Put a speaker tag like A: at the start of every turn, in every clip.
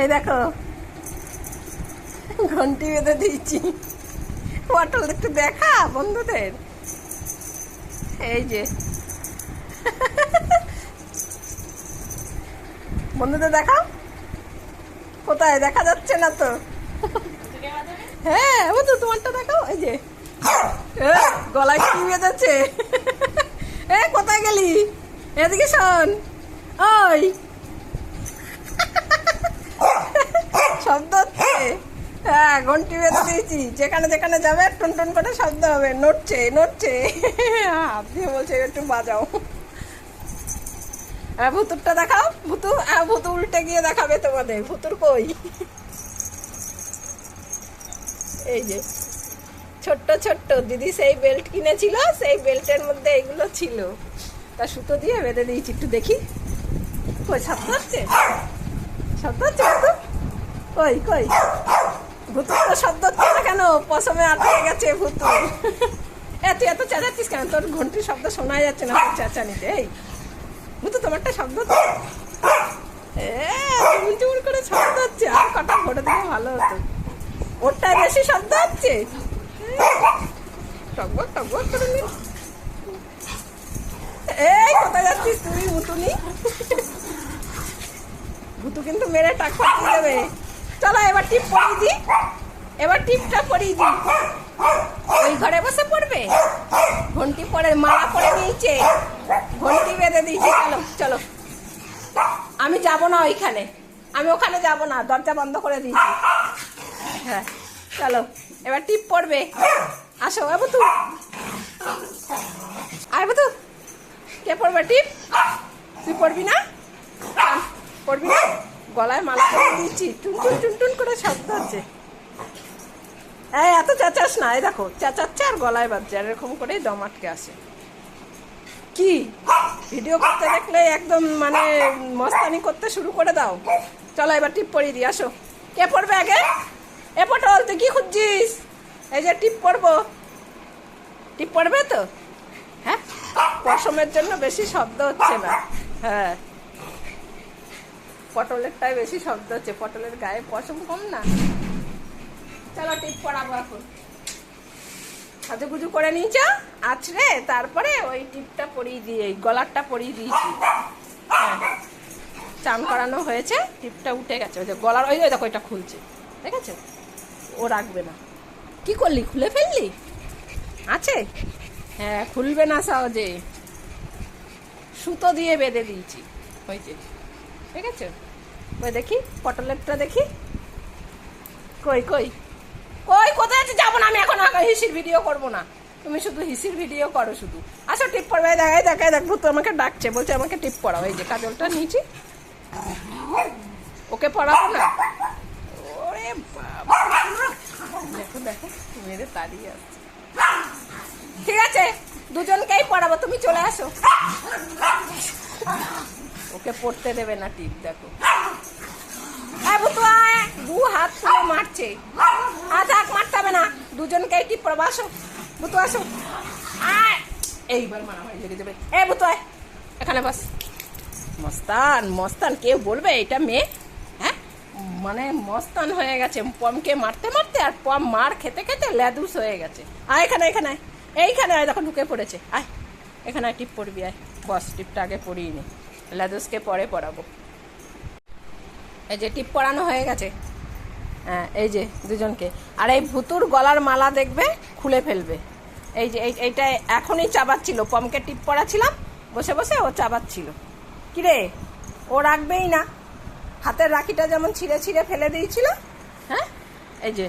A: এই দেখো। ঘন্টি বেঁধে দিয়েছি। পটল একটু দেখা, বন্ধুদের? এই যে। বন্ধুদের দেখাও। কোথায়? দেখা যাচ্ছে না তো। হ্যাঁ বন্ধু, তোমারটা দেখাও। এই যে। গলায় কি বেঁধেছে? এ, কোথায় গেলি? এদিকে শোন। ওই শব্দ হচ্ছে হ্যাঁ ঘন্টি বেঁধে দিয়েছি। যেখানে যেখানে যাবে, টুন টুন করে শব্দ হবে। নড়ছে নড়ছে। হাত দিয়ে বলছে একটু বাজাও। হ্যাঁ ভুতুরটা দেখাও। ভুতু হ্যাঁ ভুতু উল্টে গিয়ে দেখাবে তোমাদের। ভুতুর কই? এই যে, ছোট্ট ছোট্ট। দিদি সেই বেল্ট কিনেছিল, সেই বেল্টের মধ্যে এগুলো ছিল। তা সুতো দিয়ে বেঁধে দিয়েছি, একটু দেখি। কই, শব্দ হচ্ছে? শব্দ হচ্ছে কই কই? ভুতুর তো শব্দ হচ্ছে কেন? পশমে আটকে গেছে ভুতু এ, তুই এত চেঁচাচ্ছিস কেন? তোর ঘন্টির শব্দ শোনা যাচ্ছে না তোর চেঁচানিতে, এই। ভুতু, তোমারটা শব্দ চুমুর চুমুর করে শব্দ হচ্ছে। আর কটা ভোটে দিলে ভালো হতো। ওরটা বেশি শব্দ হচ্ছে? টকবক টকবক করে নি। এই, কোথায় যাচ্ছিস তুই মুতুনি ভুতু কিন্তু মেরে টাক পাঠিয়ে দেবে। চলো, এবার টিপ পরিয়ে দি এবার টিপটা পরিয়ে দি ওই ঘরে বসে পড়বে? ঘন্টি পরে, মালা পরে নিয়েছে। ঘন্টি বেঁধে দিয়েছে। চলো চলো। আমি যাব না ওইখানে। আমি ওখানে যাব না, দরজা বন্ধ করে দিয়েছি হ্যাঁ চলো। এবার টিপ পড়বে। আসো আবু তু আয় তু কে পড়বে টিপ তুই পড়বি না? পড়বি না? গলায় মালা করে দিয়েছি টুনটুন টুন টুন টুন করে শব্দ হচ্ছে। এই, এত চেঁচাস না, এই দেখো, চেঁচাচ্ছে আর গলায় বাজছে, আর এরকম করেই দম আটকে আসে কি? ভিডিও করতে দেখলে একদম মানে মস্তানি করতে শুরু করে দাও। চলো এবার টিপ পরিয়ে দিই, আসো। কে পড়বে আগে? এ পটল, তুই কি খুঁজছিস? এই যে টিপ পরবো টিপ পড়বে তো? হ্যাঁ? পশমের জন্য বেশি শব্দ হচ্ছে না। হ্যাঁ। পটলেরটাই বেশি শব্দ হচ্ছে, পটলের গায়ে পশম কম না? চলো টিপ পরাবো এখন। সাজুগুজু করে নিয়েছ? আছড়ে তারপরে ওই টিপটা পরিয়ে দিয়ে গলারটা পরিয়ে দিয়েছি। হ্যাঁ চান করানো হয়েছে, টিপটা উঠে গেছে। ওই যে গলার, ওই দেখো, এটা খুলছে। ঠিক আছে ও রাখবে না। কি করলি? খুলে ফেললি? আছে? হ্যাঁ খুলবে না সহজে। সুতো দিয়ে বেঁধে দিয়েছি। ওই যে। ঠিক আছে? ওই দেখি? পটলেরটা দেখি। কই কই? কই, কোথায় আছে যাব না আমি এখন। হিসির ভিডিও করব না। তুমি শুধু হিসির ভিডিও করো শুধু। আসো টিপ পড়বে দেখায় দেখায় দেখব ভূত আমাকে ডাকছে। বলছে আমাকে টিপ পড়াও। এই যে কাজলটা নিয়েছি। ওকে পড়াবো না? ওরে দেখো দেখো মেরে তাড়িয়ে আসছে ঠিক আছে, দুজনকেই পড়াবো। তুমি চলে আসো। ওকে পড়তে দেবে না টিপ, দেখো। দু হাত তুলে মারছে। হাত হাত মারতে হবে না দুজনকেই টিপ পড়াবো, আসো। বুতু আসো। আয়। এইবার মারামারি লেগে যাবে। এ বুতু আয় এখানে বাস। মস্তান মস্তান, কেউ বলবে এটা মেয়ে? হ্যাঁ? মানে মস্তান হয়ে গেছে, পমকে মারতে মারতে আর পম মার খেতে খেতে ল্যাদুস হয়ে গেছে। আয় এখানে এখানে। এইখানে আয়, দেখো ঢুকে পড়েছে। আয়, এখানে টিপ পড়বি, আয়। বস, টিপটা আগে পড়িয়ে নি। ল্যাদুসকে পরে পড়াবো এই যে টিপ পরানো হয়ে গেছে। হ্যাঁ এই যে দুজনকে। আর এই ভুতুর গলার মালা দেখবে, খুলে ফেলবে। এই যে, এই, এইটা এখনই চাবাচ্ছিল। পমকে টিপ পরাছিলাম, বসে বসে ও চাবাচ্ছিল। কিরে, ও রাখবেই না। হাতের রাখিটা যেমন ছিঁড়ে ছিঁড়ে ফেলে দিয়েছিল হ্যাঁ? এই যে,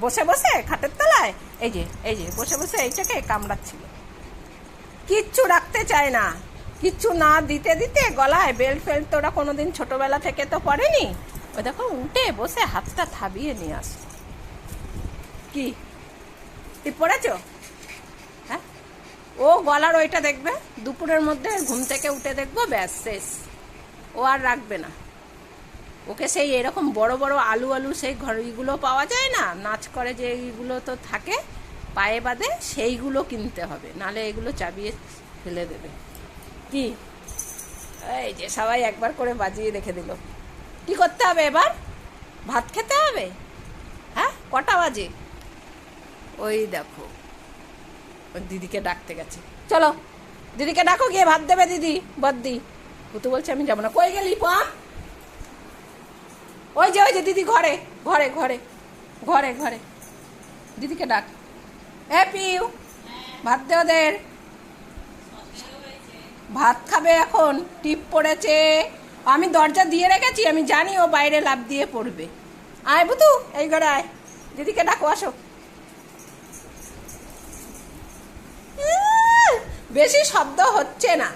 A: বসে বসে খাটের তলায়, এই যে এই যে, বসে বসে এইটাকে কামড়াচ্ছিল। কিচ্ছু রাখতে চায় না। কিচ্ছু না দিতে দিতে গলায় বেল্ট ফেল্ট তো ওরা কোনোদিন ছোটবেলা থেকে তো পড়েনি ওই দেখো, উঠে বসে হাতটা থাবিয়ে নিয়ে আস কি? তুই পড়েছো? হ্যাঁ? ও গলার ওইটা দেখবে, দুপুরের মধ্যে ঘুম থেকে উঠে দেখব, ব্যাস, শেষ। ও আর রাখবে না। ওকে সেই এরকম বড় বড় আলু আলু সেই ঘড়িগুলো পাওয়া যায় না? নাচ করে যে এইগুলো তো থাকে, পায়ে বাঁধে, সেইগুলো কিনতে হবে। নালে এগুলো চাবিয়ে ফেলে দেবে। কি? এই যে সবাই একবার করে বাজিয়ে রেখে দিল। কি করতে হবে এবার? ভাত খেতে হবে? হ্যাঁ? কটা বাজে? ওই দেখো। দিদিকে ডাকতে গেছে। চলো, দিদিকে ডাকো, গিয়ে ভাত দেবে দিদি, বদ্দি। ভুতু বলছে, আমি যাব না। কই গেলি পম ওই যে ওই যে দিদি ঘরে ঘরে ঘরে ঘরে ঘরে। দিদিকে ডাক। এ পিউ, ভাত দে ওদের। ভাত খাবে এখন, টিপ পড়েছে। আমি দরজা দিয়ে রেখেছি, আমি জানি ও বাইরে লাভ দিয়ে পড়বে। আয় বুতু এই ঘরে আয়। দিদিকে ডাকো, আসো। বেশি শব্দ হচ্ছে না।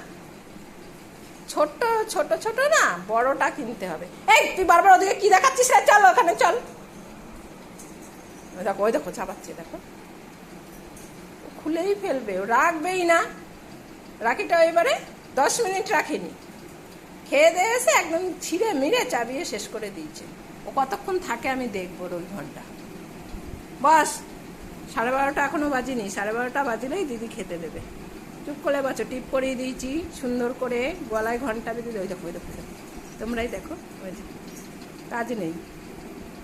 A: ছোট ছোট ছোট না, বড়টা কিনতে হবে। এই, তুই বারবার ওদিকে কি দেখাচ্ছিস রে? চল ওখানে, চল। দেখো, ওই দেখো, চাপাচ্ছে, দেখো। খুলেই ফেলবে, ও রাখবেই না। রাখিটা এবারে দশ মিনিট রাখিনি। খেয়ে দিয়ে এসে একদম ছিঁড়ে মিড়ে চাবিয়ে শেষ করে দিয়েছে। ও কতক্ষণ থাকে আমি দেখব ওই ঘণ্টা। বস, সাড়ে বারোটা এখনও বাজিনি, সাড়ে বারোটা বাজিলেই দিদি খেতে দেবে। চুপ করে বাচ্চা টিপ করিয়ে দিয়েছি, সুন্দর করে গলায় ঘণ্টা বেঁধে ওই দেখো ওই দেখো। তোমরাই দেখো কাজ নেই।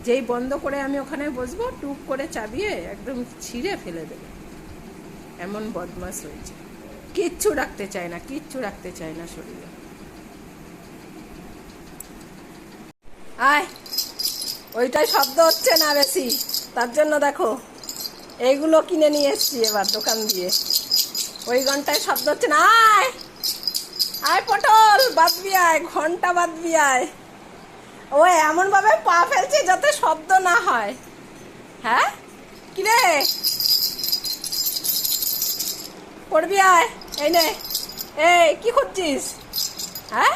A: যেই বন্ধ করে আমি ওখানে বসবো, টুপ করে চাবিয়ে একদম ছিঁড়ে ফেলে দেবে। এমন বদমাস হয়েছে। কিচ্ছু রাখতে চায় না, কিচ্ছু রাখতে চায় না শরীরে। আয়, ওইটাই শব্দ হচ্ছে না বেশি। তার জন্য দেখো, এইগুলো কিনে নিয়ে এসছি এবার দোকান দিয়ে। ওই ঘন্টায় শব্দ হচ্ছে না, আয় আয় পটল বাদবি আয়, ঘণ্টা বাদবি আয়। ও এমন ভাবে পা ফেলছে যাতে শব্দ না হয়। হ্যাঁ? কিরে? করবি আয়, এই নে। এই, কি করছিস? হ্যাঁ?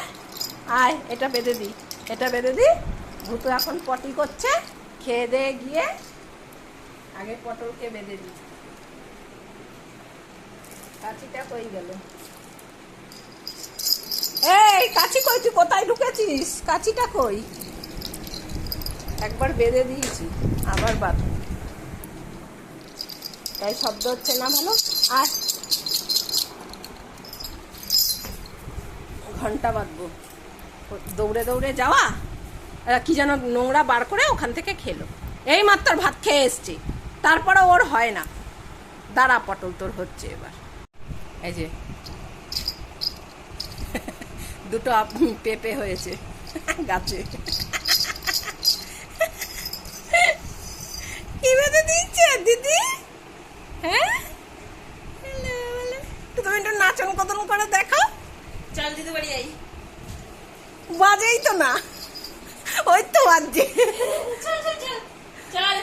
A: আয়, এটা বেঁধে দি, এটা বেঁধে দি। ভূতু এখন পটি করছে, খেয়ে দিয়ে গিয়ে আগে পটলকে বেঁধে দি। কাছিটা কই গেল। এই কাছি কই তুই? কোথায় ঢুকেছিস? কাছিটা কই? একবার বেঁধে দিয়েছি, আবার বাদ তাই শব্দ হচ্ছে না ভালো? আর ঘণ্টা বাঁধবো। দৌড়ে দৌড়ে যাওয়া কি যেন নোংরা বার করে ওখান থেকে খেলো। এই মাত্র ভাত খেয়ে এসছি। তারপরে ওর হয় না। দাঁড়া পটল, তোর হচ্ছে এবার। এই যে। দুটো পেঁপে হয়েছে। গাছে কি বেঁধে দিচ্ছে দিদি হ্যাঁ বলে, বলে। তুমি একটু নাচন কদন করে দেখো
B: চল দিদি বাড়ি আই
A: বাজেই তো না ওই তো বাজছে
B: চল চল চল চল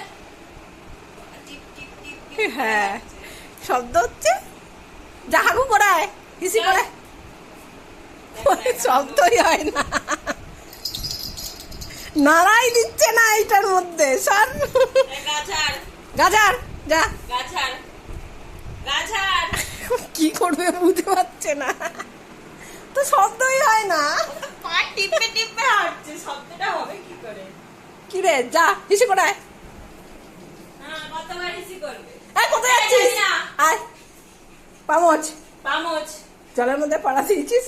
B: টিপ টিপ টিপ টিপ
A: হ্যাঁ শব্দ হচ্ছে যাহাগু করায় হিসি করে শব্দই হয় না। নাড়াই দিচ্ছে না এইটার মধ্যে সর গাজার যা। কি করবে বুঝতে পারছে না। তো শব্দই হয় না।
B: পা টিপে টিপে হাঁটছে শব্দটা হবে কি করে?
A: কি রে যা হিসি করায়
B: হ্যাঁ কতবার হিসি করবে?
A: এই কোথায় যাচ্ছিস? আয় পামচ।
B: পামোচ।
A: জলের মধ্যে পাড়া দিয়েছিস?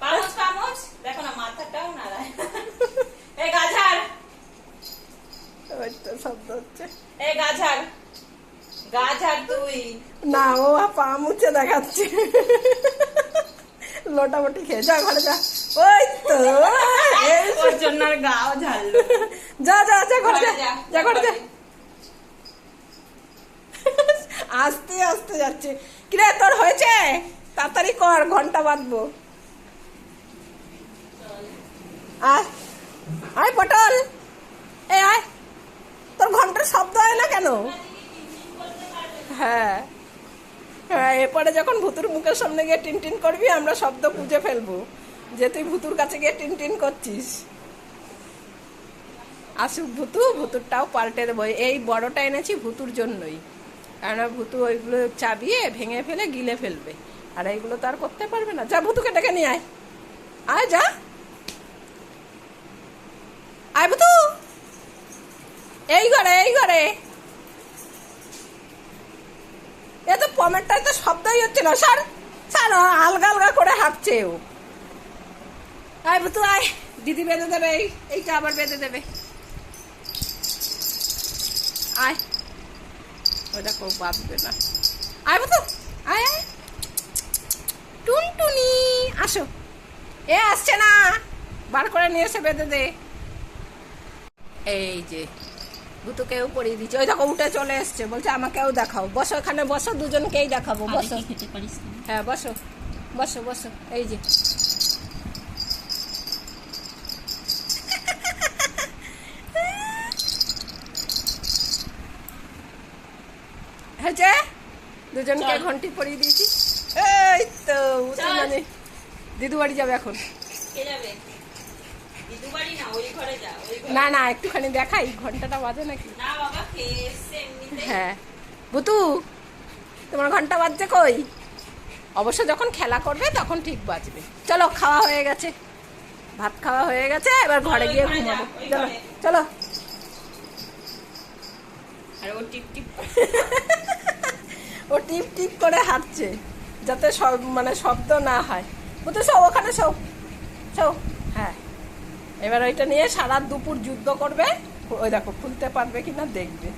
B: পামোচ পামোচ দেখো না মাথাটাও নাড়ায়। এই
A: ওই শব্দ হচ্ছে
B: এই গাছার গাছার তুই
A: না ও পা মুছে দেখাচ্ছে। লোটামুটি খেয়ে যা ঘরে যা। ওই তো
B: ওর জন্য আর গাও ঝাললো
A: যা যা যা ঘরে যা,
B: যা
A: ঘরে। যা। আস্তে আস্তে যাচ্ছে। কিরে তোর হয়েছে? তাড়াতাড়ি কর ঘণ্টা বাঁধবো। আয়। আয় পটল। এ, আয়। তোর ঘণ্টার শব্দ হয় না কেন? হ্যাঁ। হ্যাঁ এরপরে যখন ভুতুর মুখের সামনে গিয়ে টিন টিন করবি, আমরা শব্দ খুঁজে ফেলব যে তুই ভুতুর কাছে গিয়ে টিন টিন করছিস। আসুক ভুতু, ভুতুরটাও পাল্টে দেবো। এই বড়টা এনেছি ভুতুর জন্যই। কেননা ভুতু ওইগুলো চাবিয়ে ভেঙে ফেলে গিলে ফেলবে। আর এইগুলো তো আর করতে পারবে না। যা, ভুতুকে ডেকে নিয়ে আয়। আয়, যা। আয় ভুতু এই ঘরে এই ঘরে। এ তো পমেরটায় তো শব্দই হচ্ছে না, সার সার, আলগা আলগা করে হাঁটছে ও। আয় ভুতু আয়। দিদি বেঁধে দেবে, এই, এইটা আবার বেঁধে দেবে। আয়। ওই দেখো বাঁধবে না। আয় বুতু আয় আয়। টুনটুনি, আসো। এ আসছে না। বার করে নিয়ে এসে বেঁধে দে। এই যে ভুতুকেও পরিয়ে দিচ্ছে ওই দেখো উঠে চলে এসছে। বলছে আমাকেও দেখাও। বসো এখানে বসো দুজনকেই দেখাবো। বসো? হ্যাঁ বসো। বসো বসো। এই যে। হয়েছে দুজনকে ঘন্টি পরিয়ে দিয়েছি। এই তো। মানে দিদু বাড়ি যাবে এখন।
B: না
A: না একটুখানি দেখাই ঘন্টাটা বাজে নাকি? হ্যাঁ। বুতু তোমার ঘণ্টা বাজছে কই? অবশ্য যখন খেলা করবে তখন ঠিক বাজবে। চলো খাওয়া হয়ে গেছে। ভাত খাওয়া হয়ে গেছে এবার ঘরে গিয়ে ঘুমাবো। চলো চলো।
B: আর ও টিপ টিপ
A: ও টিপ টিপ করে হাঁটছে যাতে সব মানে শব্দ না হয়। বুতু সব ওখানে সব সব এবার ওইটা নিয়ে সারা দুপুর যুদ্ধ করবে। ওই দেখো, খুলতে পারবে কিনা দেখবে।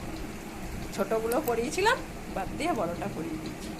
A: ছোটগুলো পরিয়েছিলাম, বাদ দিয়ে বড়টা পরিয়ে দিচ্ছি।